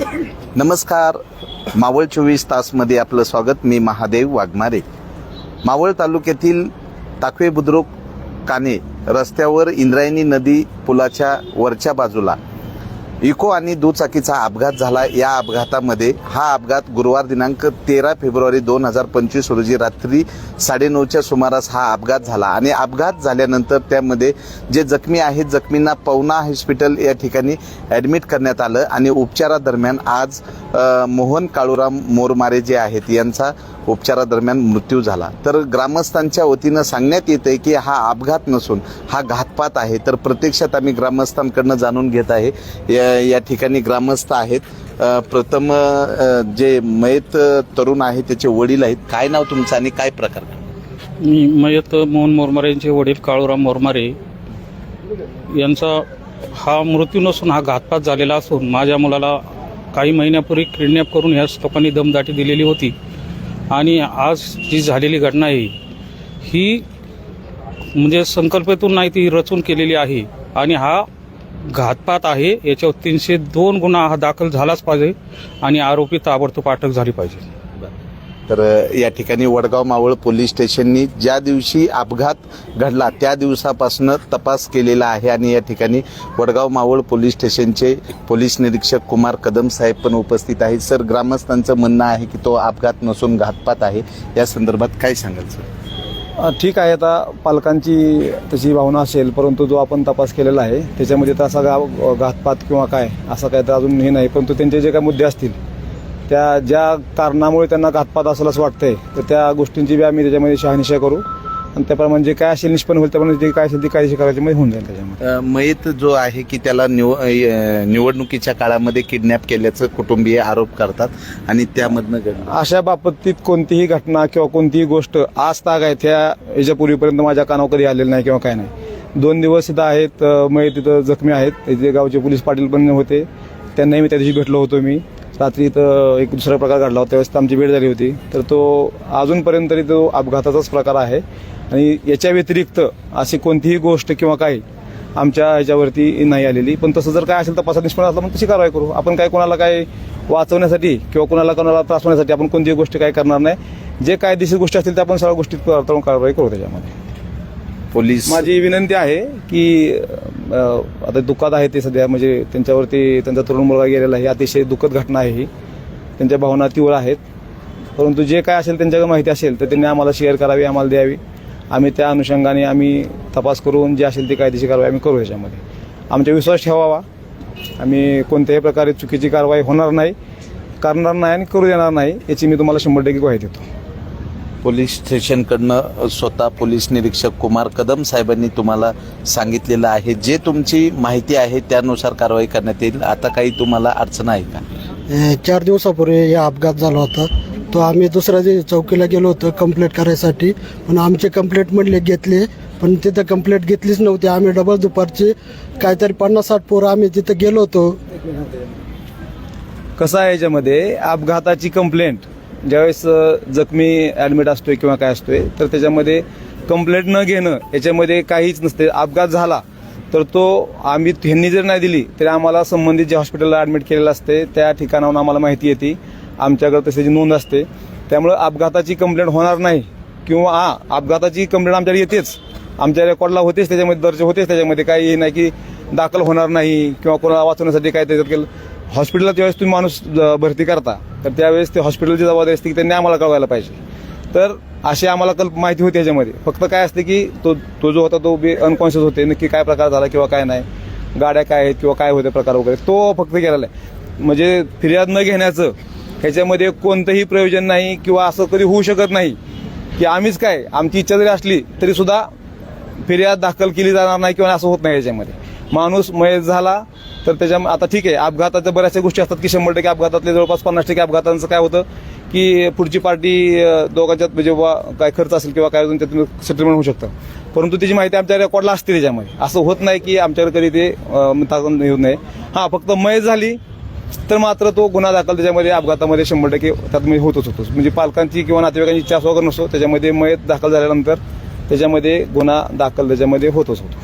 नमस्कार. मावळ चोवीस तासमध्ये आपलं स्वागत. मी महादेव वाघमारे. मावळ तालुक्यातील ताकवे बुद्रुक काने रस्त्यावर इंद्रायणी नदी पुलाच्या वरच्या बाजूला इको आणि दुचाकीचा अपघात झाला. या अपघातामध्ये हा अपघात गुरुवार दिनांक तेरा फेब्रुवारी दोन हजार पंचवीस रोजी रात्री साडेनऊच्या सुमारास हा अपघात झाला. आणि अपघात झाल्यानंतर त्यामध्ये जे जखमी आहेत जखमींना पवना हॉस्पिटल या ठिकाणी ॲडमिट करण्यात आलं. आणि उपचारादरम्यान आज मोहन काळूराम मोरमारे जे आहेत यांचा उपचारादरम्यान मृत्यू झाला. तर ग्रामस्थांच्या वतीनं सांगण्यात येत आहे की हा अपघात नसून हा घातपात आहे. तर प्रत्यक्षात आम्ही ग्रामस्थांकडनं जाणून घेत आहे. या या ठिकाणी ग्रामस्थ आहेत. प्रथम जे मयत तरुण आहे त्याचे वडील आहेत. काय नाव तुमचं आणि काय प्रकार? मी मयत मोहन मोरमारे यांचे वडील काळूराम मोरमारे. यांचा हा मृत्यू नसून हा घातपात झालेला असून माझ्या मुलाला काही महिन्यापूर्वी किडनॅप करून ह्या लोकांनी दमदाटी दिलेली होती. आणि आज जी झालेली घटना आहे ही म्हणजे संकल्पेतून नाही ती रचून केलेली आहे. आणि हा घातपात आहे याच्यावर तीनशे दोन गुन्हा हा दाखल झालाच पाहिजे आणि आरोपी ताबडतोब अटक झाली पाहिजे. तर या ठिकाणी वडगाव मावळ पोलीस स्टेशननी ज्या दिवशी अपघात घडला. त्या दिवसापासून तपास केलेला आहे आणि या ठिकाणी वडगाव मावळ पोलीस स्टेशनचे पोलीस निरीक्षक कुमार कदम साहेब पण उपस्थित आहेत. सर ग्रामस्थांचं म्हणणं आहे की तो अपघात नसून घातपात आहे. या संदर्भात काय सांगाल सर? ठीक आहे. आता पालकांची तशी भावना असेल परंतु जो आपण तपास केलेला आहे त्याच्यामध्ये तर असा गा घातपात किंवा काय असं काय तर अजून हे नाही. परंतु त्यांचे जे काही मुद्दे असतील त्या ज्या कारणामुळे त्यांना घातपात असेल असं वाटतंय तर त्या गोष्टींची बी आम्ही त्याच्यामध्ये शहानिशा करू. आणि त्याप्रमाणे जे काय असेल निष्पन्न होईल त्याप्रमाणे जे काय असेल ते कायदेशीर करायचे मध्ये होऊन जाईल त्याच्यामध्ये. अ, मयत जो आहे की त्याला निव अ, निवडणुकीच्या काळामध्ये किडनॅप केल्याचं कुटुंबीय आरोप करतात आणि त्यामधनं घडलं. अशा बाबतीत कोणतीही घटना किंवा कोणतीही गोष्ट आज ताग आहेत ह्या याच्यापूर्वीपर्यंत माझ्या कानावर कधी आलेलं नाही किंवा काय नाही. दोन दिवस इथं आहेत अ, मयत तिथं जखमी आहेत इथे गावचे पोलीस पाटील पण होते. त्यांनाही मी त्या दिवशी भेटलो होतो मी. रात्री इथं एक दुसरा प्रकार घडला होता त्यावेळेस तर आमची भेट झाली होती. तर तो अजूनपर्यंत तरी तो अपघाताचाच प्रकार आहे. आणि याच्या व्यतिरिक्त अशी कोणतीही गोष्ट किंवा काही आमच्या ह्याच्यावरती नाही आलेली. पण तसं जर काय असेल तपासात निष्पन्न असलं पण तशी कारवाई करू? आपण काय कोणाला काय वाचवण्यासाठी किंवा कोणाला कोणाला त्रास होण्यासाठी आपण कोणतीही गोष्ट काय करणार नाही. जे कायदेशीर गोष्टी असतील त्या आपण सगळ्या गोष्टीत कारवाई करू त्याच्यामध्ये. पोलीस माझी विनंती आहे की आता दुःखात आहे ते सध्या म्हणजे त्यांच्यावरती त्यांचा तरुण मुलगा गेलेला आहे अतिशय दुःखद घटना आहे ही. त्यांच्या भावना तीव्र आहेत. परंतु जे काय असेल त्यांच्याकडे माहिती असेल तर त्यांनी आम्हाला शेअर करावी आम्हाला द्यावी. आम्ही त्या अनुषंगाने आम्ही तपास करून जे असेल ती कायदेशीर कारवाई आम्ही करू याच्यामध्ये. आमचा विश्वास ठेवावा. आम्ही कोणत्याही प्रकारे चुकीची कारवाई होणार नाही करणार नाही आणि करू देणार नाही याची मी तुम्हाला शंभर टक्के ग्वाही देतो. पोलीस स्टेशनकडनं स्वतः पोलीस निरीक्षक कुमार कदम साहेबांनी तुम्हाला सांगितलेलं आहे. जे तुमची माहिती आहे त्यानुसार कारवाई करण्यात येईल. आता काही तुम्हाला अडचण आहे का? चार दिवसापूर्वी हे अपघात झाला होता. तो आम्ही दुसऱ्या दिवशी चौकीला गेलो होतो कंप्लेंट करायसाठी. पण आमचे कंप्लेंट म्हणले घेतले पण तिथं कंप्लेंट घेतलीच नव्हती. आम्ही डबल दुपारची काहीतरी पन्नास साठ पोरं आम्ही तिथं गेलो होतो. कसं आहे याच्यामध्ये? अपघाताची कंप्लेंट ज्यावेळेस अ, जखमी ॲडमिट असतोय किंवा काय असतोय तर त्याच्यामध्ये कंप्लेंट न घेणं याच्यामध्ये काहीच नसते. अपघात झाला तर तो आम्ही ह्यांनी जर नाही दिली तरी आम्हाला संबंधित जे हॉस्पिटलला ॲडमिट केलेलं असते त्या ठिकाणाहून आम्हाला माहिती येते. आमच्याकडे तशाची नोंद असते त्यामुळं अपघाताची कंप्लेंट होणार नाही. किंवा हा अपघाताची कंप्लेंट आमच्याकडे येतेच. आमच्या रेकॉर्डला होतेच त्याच्यामध्ये दर्ज होतेच त्याच्यामध्ये काही नाही की दाखल होणार नाही किंवा कोणाला वाचवण्यासाठी काय त्याच्यात केलं. हॉस्पिटलला ज्यावेळेस तुम्ही माणूस भरती करता. तर त्यावेळेस ते हॉस्पिटलची जबाबदारी असते की त्यांनी आम्हाला कळवायला पाहिजे. तर अशी आम्हाला कल्प माहिती होती याच्यामध्ये. फक्त काय असते की तो तो जो होता तो बी अनकॉन्शियस होते नक्की काय प्रकार झाला किंवा काय नाही. गाड्या काय आहेत किंवा काय होते प्रकार वगैरे तो फक्त गेलेला आहे. म्हणजे फिर्याद न घेण्याचं ह्याच्यामध्ये कोणतंही प्रयोजन नाही किंवा असं कधी होऊ शकत नाही. की आम्हीच काय आमची इच्छा जरी असली तरी सुद्धा फिर्याद दाखल केली जाणार नाही किंवा असं होत नाही याच्यामध्ये माणूस मयत झाला तर त्याच्या आता ठीक आहे अपघाताच्या बऱ्याचशा गोष्टी असतात की शंभर टक्के अपघातातले जवळपास पन्नास टक्के अपघातांचं काय होतं की पुढची पार्टी दोघांच्यात म्हणजे बा काय खर्च असेल किंवा काय अजून त्यातून सेटलमेंट होऊ शकतं. परंतु त्याची माहिती आमच्या रेकॉर्डला असते त्याच्यामध्ये. असं होत नाही की आमच्याकडे कधी ते अं, येऊ नये. हां फक्त मयत झाली तर मात्र तो गुन्हा दाखल त्याच्यामध्ये अपघातामध्ये शंभर टक्के त्यात होतच होतो म्हणजे पालकांची किंवा नातेवाईकांची इच्छा असं वगैरे नसतो त्याच्यामध्ये मयत दाखल झाल्यानंतर त्याच्यामध्ये गुन्हा दाखल त्याच्यामध्ये होतच होतो.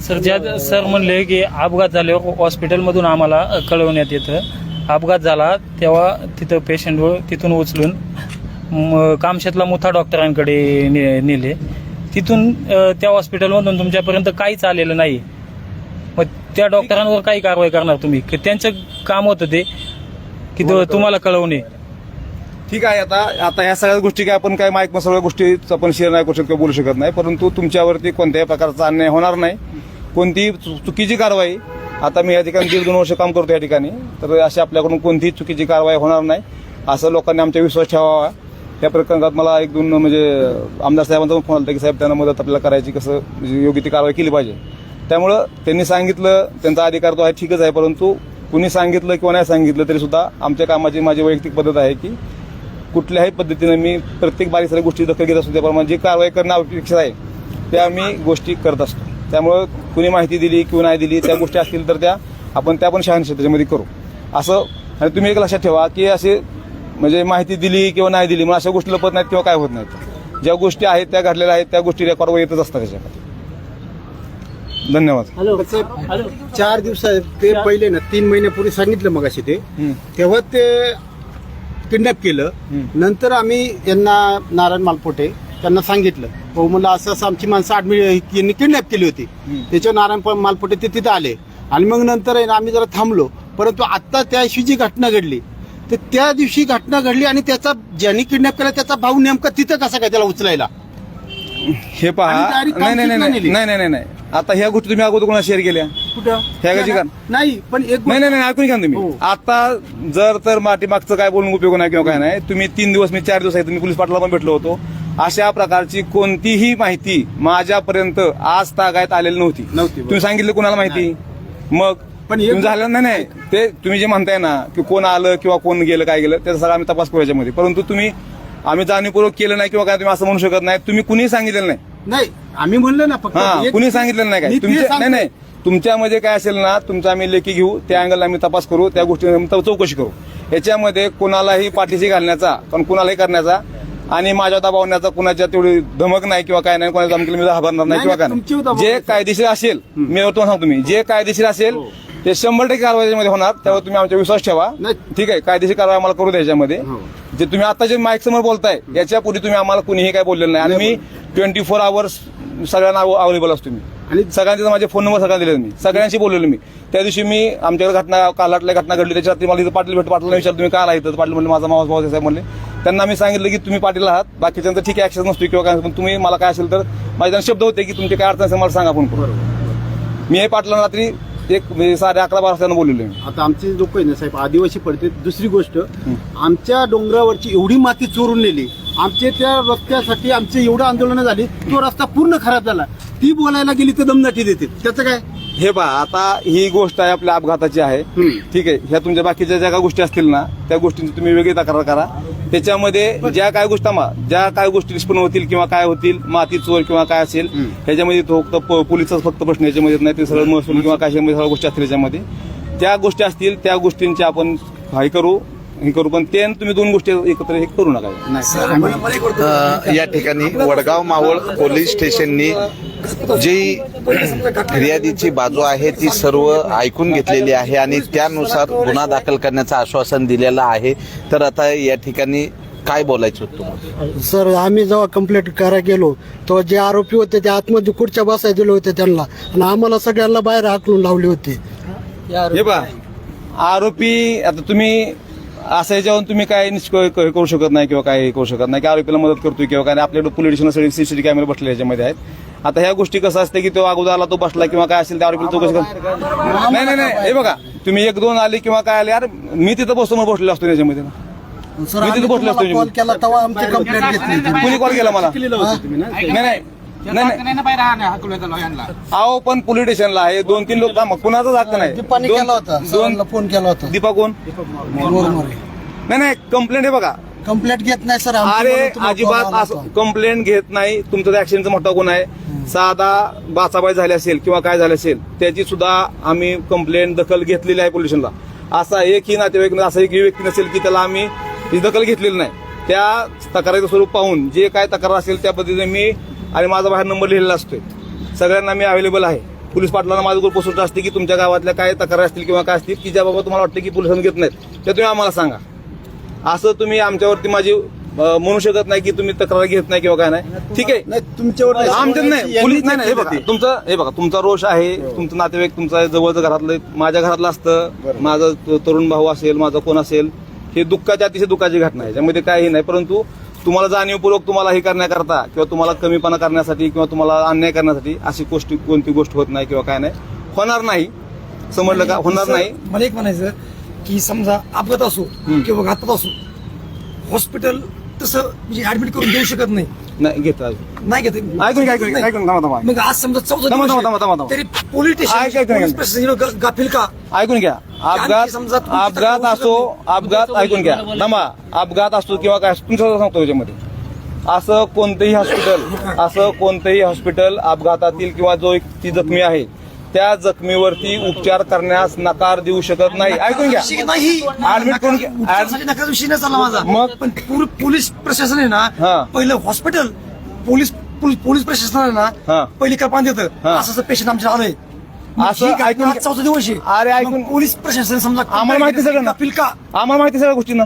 सर ज्या सर म्हणले की अपघात झाल्यावर हॉस्पिटलमधून आम्हाला कळवण्यात येतं. अपघात झाला तेव्हा तिथं पेशंटवर तिथून उचलून कामशेतला मुथा डॉक्टरांकडे ने- नेले. तिथून त्या हॉस्पिटलमधून तुमच्यापर्यंत काहीच आलेलं नाही. त्या डॉक्टरांवर काही कारवाई करणार तुम्ही? की त्यांचं काम होतं ते? की तो- तुम्हाला कळवणे ठीक आहे आता आता ह्या सगळ्या गोष्टी काय आपण काय माईक सगळ्या गोष्टी आपण शेअर नाही करू शकत किंवा बोलू शकत नाही. परंतु तुमच्यावरती कोणत्याही प्रकारचा अन्याय होणार नाही. कोणतीही चु- चुकीची कारवाई आता मी या ठिकाणी दीड दोन वर्ष काम करतो या ठिकाणी तर अशी आपल्याकडून कोणतीही चुकीची कारवाई होणार नाही. असं लोकांनी आमच्या विश्वास ठेवावा. या प्रकरणात मला एक दोन म्हणजे आमदार साहेबांचा पण फोन आला होता की साहेब त्यांना मदत आपल्याला करायची कसं म्हणजे योग्य ती कारवाई केली पाहिजे. त्यामुळं त्यांनी सांगितलं त्यांचा अधिकार तो आहे ठीकच आहे परंतु कुणी सांगितलं किंवा नाही सांगितलं तरी सुद्धा आमच्या कामाची माझी वैयक्तिक पद्धत आहे की कुठल्याही पद्धतीनं मी प्रत्येक बारीक सारी गोष्टी दखल घेत असतो त्याप्रमाणे जी कारवाई करणं अपेक्षित आहे त्या आम्ही गोष्टी करत असतो. त्यामुळं कुणी माहिती दिली किंवा नाही दिली त्या गोष्टी असतील तर त्या आपण त्या पण शहानिशा त्याच्यामध्ये करू. असं आणि तुम्ही एक लक्षात ठेवा की असे म्हणजे माहिती दिली किंवा नाही दिली मग अशा गोष्टी लपत नाहीत किंवा काय होत नाहीत. ज्या गोष्टी आहेत त्या घडलेल्या आहेत त्या गोष्टी रेकॉर्डवर येतच असतात त्याच्यामध्ये. धन्यवाद. चार दिवस ते पहिले ना तीन महिन्यापूर्वी सांगितलं मग ते. तेव्हा ते किडनॅप केलं. नंतर आम्ही यांना नारायण मालपोटे त्यांना सांगितलं. हो म्हणलं असं असं आमची माणसं ऍडमिट यांनी किडनॅप केली होती. त्याच्यावर नारायण मालपोटे ते तिथे आले. आणि मग नंतर आहे ना आम्ही जरा थांबलो. परंतु आता त्या दिवशी जी घटना घडली तर त्या दिवशी घटना घडली आणि त्याचा ज्यांनी किडनॅप केला त्याचा भाऊ नेमका तिथं कसा काय त्याला उचलायला? हे पहा. नाही नाही. नाही नाही नाही. आता ह्या गोष्टी तुम्ही अगोदर कोणा शेअर केल्या? कुठं? ह्या गाची का? नाही पण एक नाही नाही नाही ऐकून घ्या ना तुम्ही. हो. आता जर तर मागचं काय बोलून उपयोग नाही किंवा काय नाही तुम्ही तीन दिवस मी चार दिवस आहे तुम्ही पोलीस पाटला पण भेटलो होतो. अशा प्रकारची कोणतीही माहिती माझ्यापर्यंत आज तागायत आलेली नव्हती. नव्हती, तुम्ही सांगितलं कुणाला माहिती? मग पण एक- झालं नाही नाही ते तुम्ही जे म्हणताय ना की कोण आलं किंवा कोण गेलं काय गेलं त्याचा सगळा आम्ही तपास करू याच्यामध्ये. परंतु तुम्ही आम्ही जाणीवपूर्वक केलं नाही किंवा काय तुम्ही असं म्हणू शकत नाही. तुम्ही कुणी सांगितलेलं नाही. नाही आम्ही म्हणलं ना फक्त हा कुणी सांगितलेलं नाही मी काय. ते तुमच्या सांगतोय. नाही नाही. तुमच्यामध्ये काय असेल ना तुमचा आम्ही लेखी घेऊ त्या अँगलला आम्ही तपास करू त्या गोष्टी चौकशी करू. याच्यामध्ये कुणालाही पाठीशी घालण्याचा पण कुणालाही करण्याचा आणि माझ्या दबावण्याचा कुणाच्या तेवढी धमक नाही किंवा काय नाही कोणाच्या धमकीला मी घाबरणार नाही नाही, किंवा काय तुमची नाही जे. कायदेशीर असेल मी तुम्हाला सांगतो मी जे कायदेशीर असेल ते शंभर टक्के कारवाई मध्ये होणार. त्यावर तुम्ही आमचा विश्वास ठेवा. नाही. ठीक आहे कायदेशीर कारवाई आम्हाला करू द्या याच्यामध्ये हो. जे तुम्ही आता जे माईक समोर बोलताय याच्यापूर्वी तुम्ही आम्हाला कुणीही काय बोललेलं नाही. आणि मी ट्वेंटी फोर आवर्स सगळ्यांना अवेलेबल असतो मी. आणि सगळ्यांचे माझे फोन नंबर सगळ्यांना दिले मी. सगळ्यांशी बोललेलो मी. त्या दिवशी मी आमच्याकडे घटना कालाटल्या घटना घडली. त्याच्या रात्री मला इथं पाटील भेट पाटील विचार तुम्ही काय इथं? पाटील म्हणले माझा मावस भाऊ साहेब म्हणले. त्यांना मी सांगितलं की तुम्ही पाटील आहात. बाकीच्यांचं ठीक आहे ऍक्शन नसतो किंवा काय पण तुम्ही मला काय असेल तर माझे त्यांना शब्द होते की तुमचे काय अडचण असेल मला सांगा फोन करून. मी हे पाटलांना रात्री एक म्हणजे साडे अकरा बारा वाजता बोललेलो मी. आता आमचे लोक आहे ना साहेब आदिवासी पडते दुसरी गोष्ट आमच्या डोंगरावरची एवढी माती चोरून नेली आमचे त्या रस्त्यासाठी आमचे एवढं आंदोलन झाली तो रस्ता पूर्ण खराब झाला. ती बोलायला गेली तर दमदाटी देते त्याचं काय? हे पहा आता ही गोष्ट आहे आपल्या अपघाताची आहे. ठीक आहे ह्या तुमच्या बाकीच्या ज्या काही गोष्टी असतील ना त्या गोष्टींची तुम्ही वेगळी तक्रार करा. त्याच्यामध्ये ज्या काय गोष्टी ज्या काय गोष्टी निष्पन्न होतील किंवा काय होतील माती चोर किंवा काय असेल ह्याच्यामध्ये तो फक्त प- पोलिसचाच फक्त प्रश्न याच्यामध्ये नाही ते सगळं महसूल किंवा काय सगळ्या गोष्टी असतील याच्यामध्ये. त्या गोष्टी असतील त्या गोष्टींची आपण हाय करू. हे करू पण ते आणि तुम्ही दोन गोष्टी एकत्र हे करू नका. अ, या ठिकाणी वडगाव मावळ पोलीस स्टेशननी जी फिर्यादीची बाजू आहे ती सर्व ऐकून घेतलेली आहे आणि त्यानुसार गुन्हा दाखल करण्याचं आश्वासन दिलेलं आहे. तर आता या ठिकाणी काय बोलायचं होतं तुम्हाला? सर आम्ही जेव्हा कंप्लेंट करायला गेलो तेव्हा जे आरोपी होते ते आतमध्ये खुर्च्या बसाय दिले होते त्यांना. आणि आम्हाला सगळ्यांना बाहेर हाकलून लावले होते. हे पहा आरोपी आता तुम्ही असं याच्यावरून तुम्ही काय निष्क- क- करू शकत नाही किंवा काय करू शकत नाही. की आरोपीला मदत करतोय किंवा काय नाही. आपल्याकडे पोलीस स्टेशन सगळे सीसीटीव्ही कॅमेरे बसले याच्यामध्ये आहेत. आता ह्या गोष्टी कसं असते की तो अगोदर आला तो बसला किंवा काय असेल त्या आरोपीला चौकशी कर नाही नाही नाही. हे बघा तुम्ही एक दोन आले किंवा काय आले यार मी तिथं बसतो मग बसलेलो असतो त्याच्यामध्ये सर मी तिथे बसलो असतो कॉल केला तेव्हा आमची कंप्लेंट घेतली होती. कुणी कॉल केला मला? नाही नाही. नाही नाही. अहो पण पोलीस स्टेशनला आहे. दोन तीन लोक थांबा. कुणाचाच हक्क नाही. दीपाने दोन- केला होता. दोन सरांना फोन केला होता. दीपा कोण? मोरमोरे. नाही नाही कंप्लेंट आहे बघा. कंप्लेंट घेत नाही सर आमची अरे म्हणून तुम्हाला call अजिबात आला असं होता. कंप्लेंट घेत नाही. तुमचं ऍक्शनचा मोठा गुन्हा आहे. साधा बाचाबाई झाली असेल किंवा काय झालं असेल त्याची सुद्धा आम्ही कंप्लेंट दखल घेतलेली आहे पोलिसांना असा एकही नातेवाईक असा एकही व्यक्ती नसेल की त्याला आम्ही ही दखल घेतलेली नाही. त्या तक्रारीचं स्वरूप पाहून जे काय तक्रार असेल त्या पद्धतीने मी आणि माझा बाहेर नंबर लिहिलेला असतोय. सगळ्यांना मी अवेलेबल आहे. पोलीस पाटलांना माझ्यावर पोस्ट असते की तुमच्या गावातल्या काय तक्रार असतील किंवा काय असतील की ज्याबाबत तुम्हाला वाटतं की पोलिसांनी घेत नाहीत. ते तुम्ही आम्हाला सांगा. असं तुम्ही आमच्यावरती माझी म्हणू शकत नाही की तुम्ही तक्रार घेत नाही किंवा काय नाही. ठीक आहे? नाही तुमच्यावर. आमच्यात नाही. पोलीस नाही हे बघा. तुमचं हे बघा. तुमचा रोष आहे. तुमचं नातेवाईक तुमचा जवळचं घरातलं माझ्या घरातलं असतं. माझा तरुण भाऊ असेल माझा कोण असेल हे दुःखाची अतिशय दुःखाची घटना आहे. त्यामध्ये काही नाही. परंतु तुम्हाला जाणीवपूर्वक तुम्हाला हे करण्याकरता किंवा तुम्हाला कमीपणा करण्यासाठी किंवा तुम्हाला अन्याय करण्यासाठी अशी गोष्टी कोणती गोष्ट होत नाही किंवा काय नाही. होणार नाही. समजलं का? होणार नाही. मला एक म्हणायचं की समजा अपघात असो किंवा घातात असो हॉस्पिटल तसं म्हणजे ऍडमिट करून देऊ शकत नाही नाही घेत. नाही घेत ऐकून घ्या, ऐकून घ्या, ऐकून घ्या, थांबा, थांबा. मग आज समजा चौदा थांबा, दिवस थांबा, थांबा, आहे. थांबा. तरी पोलीस ऐक, ऐक, ऐक, स्टेशन ऐक. पोलीस प्रशासन ग- गाफील का ऐकून घ्या अपघात समजा तुमची अपघात असो अपघात ऐकून घ्या नमा अपघात असतो किंवा काय तुमचं सांगतो त्याच्यामध्ये असं कोणतंही हॉस्पिटल असं कोणतंही हॉस्पिटल अपघातातील किंवा जो एक ती जखमी आहे त्या जखमीवरती उपचार करण्यास नकार देऊ शकत नाही ऐकून घ्या विषय नाही Admit करून घ्या. उपचारासाठी नका विषय नाही चालला माझा मग? पण पूर- पोलीस प्रशासन आहे हा. ना पहिलं हॉस्पिटल पोलीस पोलीस पोलीस प्रशासन आहे हा. ना पहिली कल्पना देतं हा. असं असं पेशंट आमच्या आलंय मग असं ही घटना ऐकून आज. चौथा दिवस आहे अरे ऐकून- पोलीस प्रशासन समजा आम्हाला माहिती सगळं ना गाफील का आम्हाला माहिती सगळ्या गोष्टी ना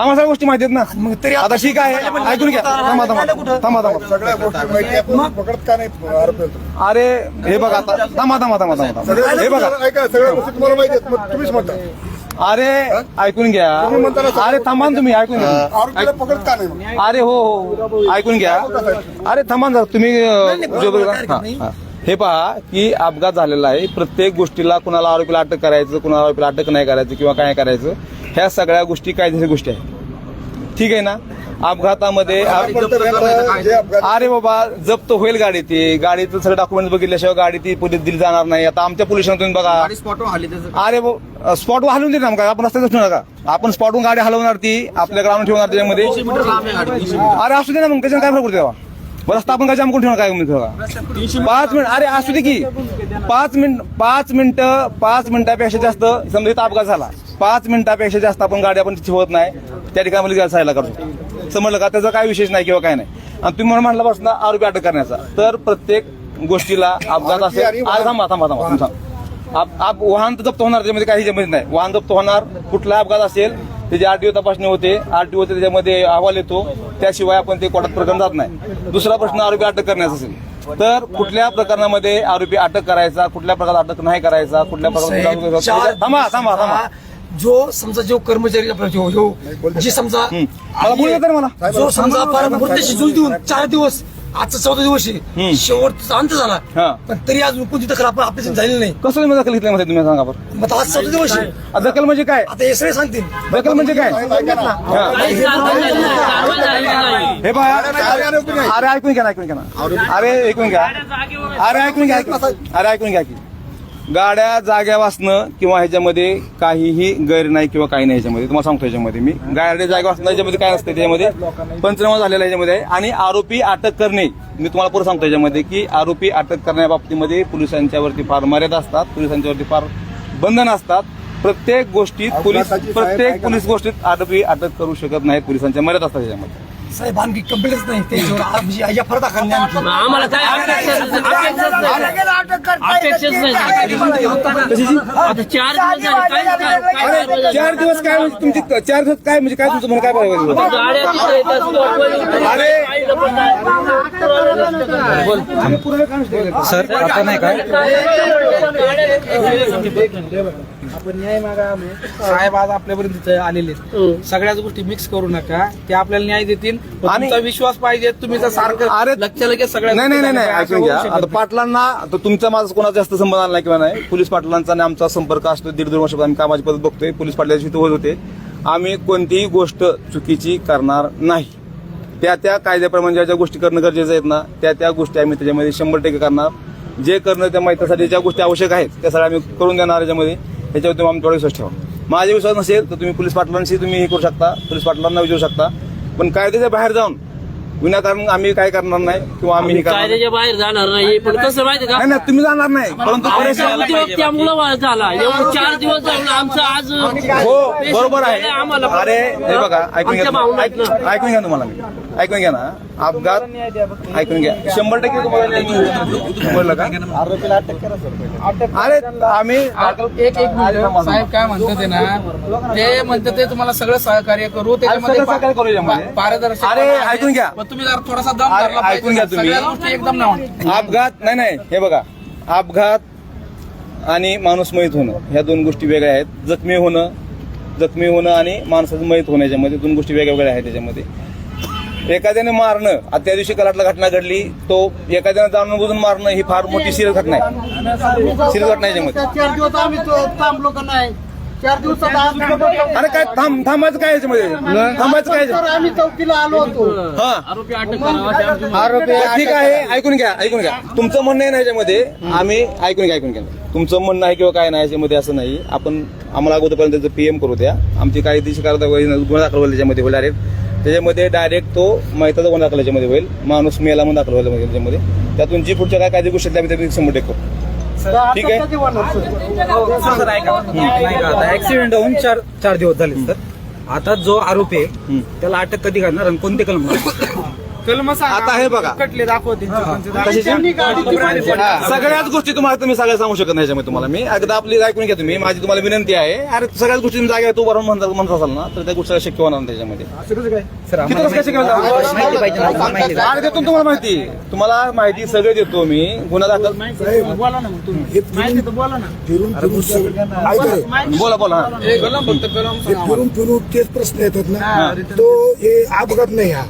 आम्हाला सगळ्या गोष्टी माहिती आहेत ना. मग तरी आता ठीक आहे. ऐकून घ्या. थांबा थांबा. थांबा थांबा. सगळ्या गोष्टी माहिती आहे, पण पकडत का नाही आरोपी अरे हे बघा आता. थांबा थांबा थांबा थांबा थांबा. हे बघा. ऐका. सगळ्या गोष्टी तुम्हाला माहिती आहेत. मग तुम्हीच म्हणता. अरे ऐकून घ्या. तुम्ही म्हणता ना सगळं- अरे थांबा ना तुम्ही. ऐकून घ्या. आरोपीला पकडत का नाही मग? अरे हो हो. ऐकून घ्या. अरे थांबा ना तुम्ही अं, जो बघा. हा, हा. हे पहा की अपघात झालेला आहे. प्रत्येक गोष्टीला कुणाला आरोपीला अटक करायचं कुणाला आरोपीला अटक नाही करायचं किंवा काय करायचं. ह्या सगळ्या गोष्टी कायद्याच्या गोष्टी आहेत. ठीक आहे ना? अपघातामध्ये अरे बाबा जप्त होईल गाडी ती. गाडीचं सगळं डॉक्युमेंट बघितल्याशिवाय गाडी ती पोलीस दिली जाणार नाही. आता आमच्या पोलिसांना तुम्ही बघा. अरे स्पॉट हलवून देणार का आपण रस्त्यातच ठेवणार का आपण स्पॉटवरून गाडी हलवणार ती. आपल्या ग्राउंड ठेवणार त्याच्यामध्ये. अरे असू दे ना मग त्याच्यानं काय फरक पडतो रस्ता आपण काय जाम करून ठेवणार? काय तेव्हा? पाच मिनिट अरे असू दे की. पाच मिनिट पाच मिनिटं पाच मिनिटापेक्षा जास्त समजा इथं अपघात झाला. पाच मिनिटापेक्षा जास्त आपण गाडी आपण तिथे होत नाही. त्या ठिकाणी गाडी सायला करतो. समजलं का त्याचा काय विशेष नाही किंवा काय नाही. आणि तुम्ही मला म्हटलं बस ना आरोपी अटक करण्याचा. तर प्रत्येक गोष्टीला अपघात असेल. थांबा थांबा थांबा. आप- आप- वाहन तर जप्त होणार त्याच्यामध्ये काही ह्याच्यामध्ये नाही. वाहन जप्त होणार कुठला अपघात असेल त्याची आरटीओ तपासणी होते. आरटीओ त्याच्यामध्ये अहवाल येतो. त्याशिवाय आपण ते कोर्टात प्रकरण जात नाही. दुसरा प्रश्न आरोपी अटक करण्याचा असेल. तर कुठल्या प्रकरणामध्ये आरोपी अटक करायचा कुठल्या प्रकारात अटक नाही करायचा कुठल्या प्रकारात थांबा थांबा थांबा. जो समजा जो कर्मचारी आपला जो जो समजा मला बोलू देता ना मला. जो समजा फार मृत्यूशी झुल देऊन चार दिवस आजचा चौदा दिवस आहे. शेवटचा अंत झाला. हा. पण तरी अजून कोणती तक्रार आपण आपल्याशी झालेली नाही. कसं तुम्ही दखल घेतल्यामध्ये तुम्ही सांगा बरं? मग आता आज चौदा दिवस आ, दखल म्हणजे काय? आता हे सगळे सांगतील. दखल म्हणजे काय? हा. हे पहा अरे ऐकून घ्या ना, ऐकून घ्या ना. अरे ऐकून घ्या. अरे ऐकून घ्या. ऐकून- अरे ऐकून घ्या की. गाड्या जाग्या वाचणं किंवा ह्याच्यामध्ये काहीही गैर नाही किंवा काही नाही ह्याच्यामध्ये. तुम्हाला सांगतो ह्याच्यामध्ये मी. गाड्या जागा वाचणं ह्याच्यामध्ये काय नसते त्याच्यामध्ये? पंचनामा झालेला ह्याच्यामध्ये आहे आणि आरोपी अटक करणे. मी तुम्हाला पुढे सांगतो ह्याच्यामध्ये की आरोपी अटक करण्याबाबतीमध्ये पोलिसांच्यावरती फार मर्यादा असतात पोलिसांच्यावरती फार बंधन असतात. प्रत्येक गोष्टीत पोलीस प्रत्येक. पोलीस गोष्टीत आरोपी अटक करू शकत नाहीत पोलिसांच्या मर्यादा असतात त्याच्यामध्ये साहेब आणखी कंप्लेंटच नाही त्याच्यावर आ- म्हणजे या फरक दाखल नाही आणखी. आम्हाला काय अपेक्षाच अपेक्षाच नाही अपेक्षाच नाही आता चार दिवस झाले काय? चार दिवस काय म्हणजे तुमची चार दिवस काय म्हणजे काय तुमचं म्हणणं काय पाहिजे गाड्या तिथं येतात, स्टॉपवर अरे पाहिलं पण नाही. सर आता नाही काय आपण न्याय मागा. साहेब आज आपल्यापर्यंत इथं आलेले आहेत. सगळ्याच गोष्टी मिक्स करू नका. ते आपल्याला न्याय देतील. पण आणि- तुमचा विश्वास पाहिजे तुम्ही जर सारखं अरे- लक्ष लगेच सगळ्या नाही नाही नाही नाही ऐकून घ्या. आता पाटलांना आता तुमचा माझा कोणाचा जास्त संबंध आला नाही किंवा नाही? पोलीस पाटलांचा आणि आमचा संपर्क असतो दीड दोन वर्षापासून आम्ही कामाची पद्धत बघतोय. पोलीस पाटलाची इथं होत होते. आम्ही कोणतीही गोष्ट चुकीची करणार नाही. त्या त्या कायद्याप्रमाणे ज्या ज्या गोष्टी करणं गरजेचं आहेत ना त्या त्या गोष्टी आम्ही त्याच्यामध्ये शंभर टक्के करणार. जे करणं त्या माहितीसाठी ज्या गोष्टी आवश्यक आहेत त्या सगळ्या आम्ही करून देणार याच्यामध्ये. याच्यावर तुम्ही आमच्यावर विश्वास ठेवा. माझा विश्वास नसेल तर तुम्ही पोलीस पाटलांशी तुम्ही हे करू शकता पोलीस पाटलांना विचारू शकता. पण कायद्याच्या बाहेर जाऊन विनाकारण आम्ही काय करणार नाही किंवा आम्ही हे करणार नाही. कायद्याच्या बाहेर जाणार नाही पण कसं माहिती का? नाही नाही तुम्ही जाणार नाही परंतु परेशान उद्योग त्यामुळं झाला. एवढं चार दिवस आमचं आज हो बरोबर आहे. आम्हाला अरे हे बघा ऐकून घ्या ऐकून घ्या तुम्हाला मी. ऐकून घ्या ना. अपघात ऐकून घ्या. शंभर टक्के तुम्हाला आरोपीला अटक करा सर अरे आम्ही एक एक मिनिट. साहेब काय म्हणतात ते ना ते म्हणतात ते तुम्हाला सगळं सहकार्य करू सगळं सहकार्य करू यामध्ये. पा- पारदर्शक अरे, ऐकून घ्या. पण तुम्ही जरा थोडासा दम अरे, धरला ऐकून घ्या पाहिजे तुम्ही. सगळ्या गोष्टी एकदम म्हणतात. अपघात नाही नाही हे बघा. अपघात आणि माणूस मयत होणं ह्या दोन गोष्टी वेगळ्या आहेत. जखमी होणं जखमी होणं आणि माणसाचं मयत होणं याच्यामध्ये दोन गोष्टी वेगळ्या वेगळ्या आहेत त्याच्यामध्ये एखाद्याने मारणं आता त्या दिवशी कराटला घटना घडली तो एखाद्याने जाणून बुजून मारणं ही फार मोठी सिरियस घटना आहे. सिरियस घटना आहे याच्यामध्ये. चार दिवस आम्ही तो थांबलो का नाही? चार दिवसात आज- अरे काय थांब थांबायचं काय याच्यामध्ये? थांबायचं काय? आम्ही चौकीला आलो होतो. हा. आरोपी अटक करावा आरोपी ठीक आहे ऐकून घ्या ऐकून घ्या. तुमचं म्हणणं आहे ना याच्यामध्ये आम्ही ऐकून घ्या ऐकून घ्या. तुमचं म्हणणं आहे किंवा काय नाही याच्यामध्ये असं नाही. आपण आम्हाला अगोदरपर्यंत त्याचं पीएम करू द्या. आमची कायदेशीर कारवाई गुन्हा दाखल होईल त्याच्यामध्ये होईल डायरेक्ट त्याच्यामध्ये डायरेक्ट तो मैताचा गुन्हा दाखल याच्यामध्ये होईल. माणूस मेला म्हणून दाखल होईल त्याच्यामध्ये त्यातून जी पुढच्या काय कायदे गोष्टी आहेत, आम्ही शंभर टक्के करू ठीक आहे? ऍक्सिडेंट होऊन चार चार दिवस झाले सर. आता जो आरोपी आहे त्याला अटक कधी करणार आणि कोणते कलम कलम सांगा. आता हे बघा. कटले दाखवते. सगळ्याच गोष्टी तुम्हाला तुम्ही सगळ्या सांगू शकत नाही याच्यामध्ये तुम्हाला. मी एकदा आपली ऐकून घ्या तुम्ही. माझी तुम्हाला विनंती आहे. अरे सगळ्याच गोष्टी तुम्ही जागा तू बरोबर म्हणता म्हणत असाल ना तर त्या गोष्टी शक्य होणार नाही त्याच्यामध्ये. किती काय. अरे देतो ना तुम्हाला माहिती. तुम्हाला माहिती सगळे देतो मी. गुन्हा दाखल बोला ना मग तुम्ही. माहिती तर बोला ना. बोला बोला. हा. कलम फक्त कलम सांगा. आम्हाला. फिरून फिरून तेच प्रश्न येतात ना. तो हे अपघात नाही हा.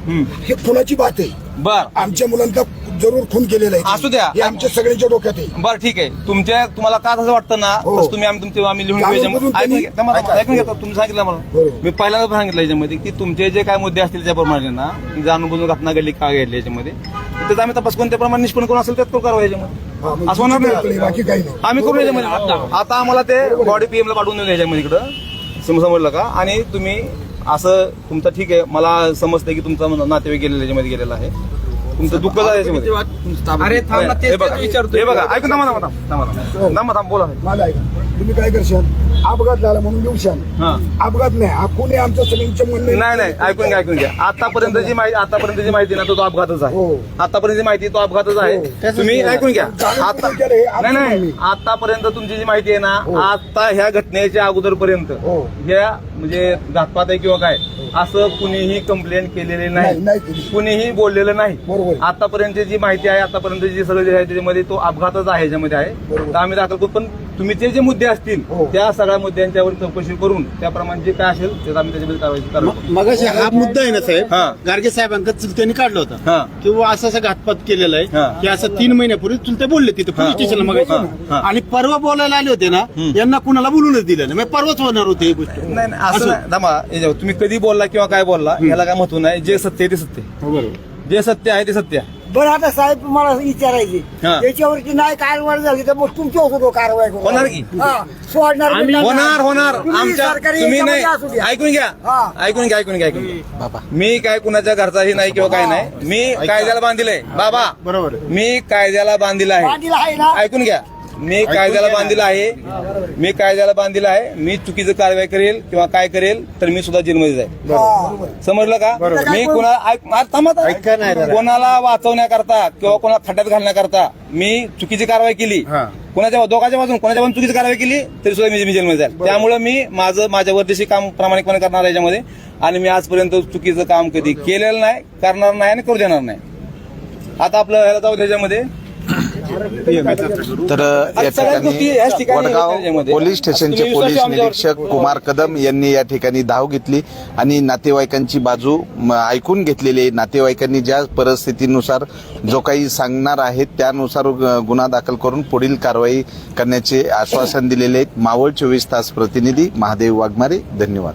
हे खुनाची बात आहे बर. आमच्या मुलांचा जरूर खून केलेला आहे. असू द्या. हे आमच्या सगळ्यांच्या डोक्यात आहे. बर ठीक आहे. तुमच्या तुम्हाला का तसं वाटतं ना हो. तसं तुम्ही आम्ही तुमचे आम्ही लिहून घेऊ याच्यामध्ये. ऐकून त्यांनी- घ्या. थांबा, थांबा. ऐकून घेतो तुम्ही सांगितलं मला. बरोबर. मी पहिल्यांदा सांगितलं याच्यामध्ये की तुमचे जे काय मुद्दे असतील त्याप्रमाणे ना जाणून बुजून घटना घडली का घडली याच्यामध्ये तर त्याचा आम्ही तपास कोणत्या प्रमाणे निष्पन्न करून असेल त्यात करू कारवाई याच्यामध्ये. असं होणार नाही. बाकी काही नाही. आम्ही करू याच्यामध्ये. आता आम्हाला ते बॉडी पीएम ला पाठवून देऊ याच्यामध्ये इकडं. सम- समजलं का? आणि तुम्ही असं तुमचं ठीक आहे. मला समजतंय की तुमचा नातेवाईक गेलेला याच्यामध्ये गेलेला आहे. तुमचं दुःख झालं याच्यामध्ये. अरे थांब ना, हे तेच बघा विचारतो हे बघा ऐकून थांबा थांबा थांबा. थांबा थांबा थांबा बोला. मला ऐका. तुम्ही काय करशाल? अपघात झाला म्हणून हा. अपघात नाही. हा कोणी आमचं सगळ्यांचं म्हणणं नाही नाही. ऐकून घ्या ऐकून घ्या. आतापर्यंत जी माहिती आतापर्यंत जी माहिती ना तो तो अपघातच आहे. हो. आतापर्यंत जी माहिती तो अपघातच आहे. तुम्ही ऐकून घ्या. आता केलं हे आमचं नाही. नाही म्हणणं आतापर्यंत तुमची जी माहिती आहे ना आता ह्या घटनेच्या अगोदरपर्यंत हो. ह्या म्हणजे घातपात आहे किंवा काय असं कुणीही कंप्लेंट केलेली नाही, नाही नाही केली. कुणीही बोललेलं नाही. बरोबर. आतापर्यंत जी माहिती आहे आतापर्यंत जे सगळं जे आहे त्याच्यामध्ये तो अपघातच आहे ह्याच्यामध्ये आहे. बरोबर. तर आम्ही दाखल करू. पण तुम्ही जे जे मुद्दे असतील हो. त्या सगळ्या मुद्द्यांच्यावर चौकशी करून त्याप्रमाणे जे काय असेल ते आम्ही त्याच्यामध्ये कारवाई करू. मग हा मुद्दा आहे ना साहेब? हा. गाडगे साहेबांकडे चुलत्यांनी काढला होता. किंवा असं असं घातपात केलेला. आहे. की असं तीन महिन्यापूर्वी चुलते बोलले तिथे पोलीस स्टेशनला मग. आणि परवा बोलायला आले होते ना यांना कुणाला बोलूनच दिलं नाही. मग परवाच होणार होते ही गोष्ट. नाही असं. थांबा. तुम्ही कधी बोलला किंवा काय बोलला याला काय महत्त्व नाही. जे सत्य आहे ते सत्य. हो, जे सत्य आहे ते सत्य आहे. बरं आता साहेब मला विचारायचे. हा. याच्यावरती नाही कारवाई झाली तर मग तुमच्या होतो कारवाई करू. होणार की? हा, सोडणार आम्ही- बिडणार होणार होणार. तुम्ही आमच्या सरकारी तुम्ही याच्यामध्ये असू नाही द्या. ऐकून घ्या. हा. ऐकून घ्या ऐकून घ्या ऐकून घ्या. मी काय कुणाच्या घरचाही नाही किंवा काय नाही. मी कायद्याला बांधिलंय. बाबा. बरोबर आहे. मी कायद्याला बांधिला आहे. बांधील आहे ना? ऐकून घ्या. मी कायद्याला. बांधिला आहे मी कायद्याला बांधिला आहे मी चुकीचं कारवाई करेल किंवा काय करेल तर मी सुद्धा जेलमध्ये जाईल. समजलं का मी कोणा ऐक- आ, थांबा आता. ऐका नाही जरा. कोणाला वाचवण्याकरता किंवा कोणाला खड्ड्यात घालण्याकरता मी चुकीची कारवाई केली. कोणाच्या दोघांच्या बाजून कोणाच्या बाजून चुकीची कारवाई केली तरी सुद्धा मी जेलमध्ये जाईल त्यामुळे मी माझं माझ्या वर्दीशी काम प्रामाणिकपणे करणार आहे याच्यामध्ये आणि मी आजपर्यंत चुकीचं काम कधी केलेलं नाही करणार नाही आणि करू देणार नाही आता आपलं जाऊ त्याच्यामध्ये तर या ठिकाणी वडगाव. पोलीस स्टेशनचे पोलीस. निरीक्षक कुमार कदम यांनी या ठिकाणी धाव घेतली आणि नातेवाईकांची बाजू ऐकून घेतलेली आहे. नातेवाईकांनी ज्या परिस्थितीनुसार जो काही सांगणार आहेत त्यानुसार गुन्हा दाखल करून पुढील कारवाई करण्याचे आश्वासन दिलेले आहेत मावळ चोवीस तास प्रतिनिधी महादेव वाघमारे धन्यवाद